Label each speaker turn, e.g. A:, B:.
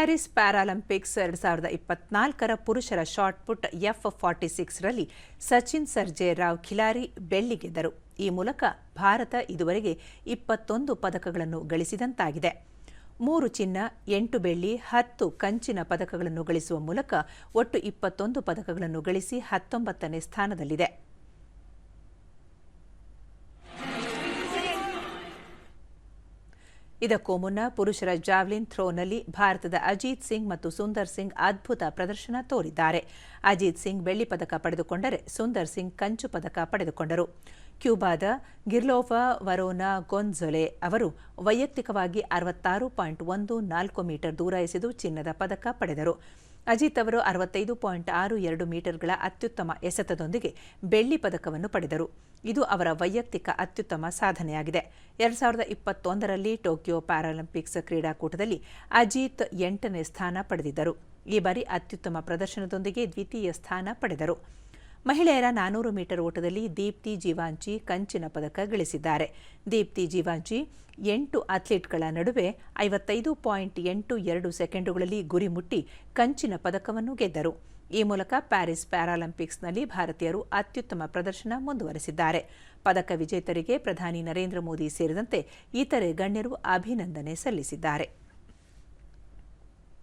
A: Paris Paralympics ಎರಡು ಸಾವಿರದ ಇಪ್ಪತ್ನಾಲ್ಕರ ಪುರುಷರ ಶಾರ್ಟ್ ಪುಟ್ ಎಫ್ ಫಾರ್ಟಿ ಸಿಕ್ಸ್ರಲ್ಲಿ ಸಚಿನ್, ಸರ್ಜೆ ರಾವ್ ಖಿಲಾರಿ ಬೆಳ್ಳಿ ಗೆದ್ದರು ಈ ಮೂಲಕ ಭಾರತ ಇದುವರೆಗೆ ಇಪ್ಪತ್ತೊಂದು ಪದಕಗಳನ್ನು ಗಳಿಸಿದಂತಾಗಿದೆ. ಮೂರು ಚಿನ್ನ, ಎಂಟು ಬೆಳ್ಳಿ, ಹತ್ತು ಕಂಚಿನ ಪದಕಗಳನ್ನು ಗಳಿಸುವ ಮೂಲಕ ಒಟ್ಟು ಇಪ್ಪತ್ತೊಂದು ಪದಕಗಳನ್ನು ಗಳಿಸಿ ಹತ್ತೊಂಬತ್ತನೇ ಸ್ಥಾನದಲ್ಲಿದೆ. ಇದಕ್ಕೂ ಮುನ್ನ ಪುರುಷರ ಜಾವ್ಲಿನ್ ಥ್ರೋನಲ್ಲಿ ಭಾರತದ ಅಜಿತ್ ಸಿಂಗ್ ಮತ್ತು ಸುಂದರ್ ಸಿಂಗ್ ಅದ್ಭುತ ಪ್ರದರ್ಶನ ತೋರಿದ್ದಾರೆ. ಅಜಿತ್ ಸಿಂಗ್ ಬೆಳ್ಳಿ ಪದಕ ಪಡೆದುಕೊಂಡರೆ ಸುಂದರ್ ಸಿಂಗ್ ಕಂಚು ಪದಕ ಪಡೆದುಕೊಂಡರು. ಕ್ಯೂಬಾದ ಗಿರ್ಲೋವಾ ವರೋನಾ ಗೊನ್ಝೊಲೆ ಅವರು ವೈಯಕ್ತಿಕವಾಗಿ ಅರವತ್ತಾರು ಪಾಯಿಂಟ್ ಒಂದು ನಾಲ್ಕು ಮೀಟರ್ ದೂರ ಎಸೆದು ಚಿನ್ನದ ಪದಕ ಪಡೆದರು. ಅಜಿತ್ ಅವರು ಅರವತ್ತೈದು ಪಾಯಿಂಟ್ ಆರು ಎರಡು ಮೀಟರ್ಗಳ ಅತ್ಯುತ್ತಮ ಎಸೆತದೊಂದಿಗೆ ಬೆಳ್ಳಿ ಪದಕವನ್ನು ಪಡೆದರು. ಇದು ಅವರ ವೈಯಕ್ತಿಕ ಅತ್ಯುತ್ತಮ ಸಾಧನೆಯಾಗಿದೆ. ಎರಡು ಸಾವಿರದ ಇಪ್ಪತ್ತೊಂದರಲ್ಲಿ ಟೋಕಿಯೋ ಪ್ಯಾರಾಲಿಂಪಿಕ್ಸ್ ಕ್ರೀಡಾಕೂಟದಲ್ಲಿ ಅಜಿತ್ ಎಂಟನೇ ಸ್ಥಾನ ಪಡೆದಿದ್ದರು. ಈ ಬಾರಿ ಅತ್ಯುತ್ತಮ ಪ್ರದರ್ಶನದೊಂದಿಗೆ ದ್ವಿತೀಯ ಸ್ಥಾನ ಪಡೆದರು. ಮಹಿಳೆಯರ ನಾನೂರು ಮೀಟರ್ ಓಟದಲ್ಲಿ ದೀಪ್ತಿ ಜೀವಾಂಚಿ ಕಂಚಿನ ಪದಕ ಗಳಿಸಿದ್ದಾರೆ. ದೀಪ್ತಿ ಜೀವಾಂಚಿ ಎಂಟು ಅಥ್ಲೀಟ್ಗಳ ನಡುವೆ ಐವತ್ತೈದು ಪಾಯಿಂಟ್ ಎಂಟು ಎರಡು ಸೆಕೆಂಡುಗಳಲ್ಲಿ ಗುರಿ ಮುಟ್ಟಿ ಕಂಚಿನ ಪದಕವನ್ನು ಗೆದ್ದರು. ಈ ಮೂಲಕ ಪ್ಯಾರಿಸ್ ಪ್ಯಾರಾಲಿಂಪಿಕ್ಸ್ನಲ್ಲಿ ಭಾರತೀಯರು ಅತ್ಯುತ್ತಮ ಪ್ರದರ್ಶನ ಮುಂದುವರೆಸಿದ್ದಾರೆ. ಪದಕ ವಿಜೇತರಿಗೆ ಪ್ರಧಾನಿ ನರೇಂದ್ರ ಮೋದಿ ಸೇರಿದಂತೆ ಇತರೆ ಗಣ್ಯರು ಅಭಿನಂದನೆ ಸಲ್ಲಿಸಿದ್ದಾರೆ.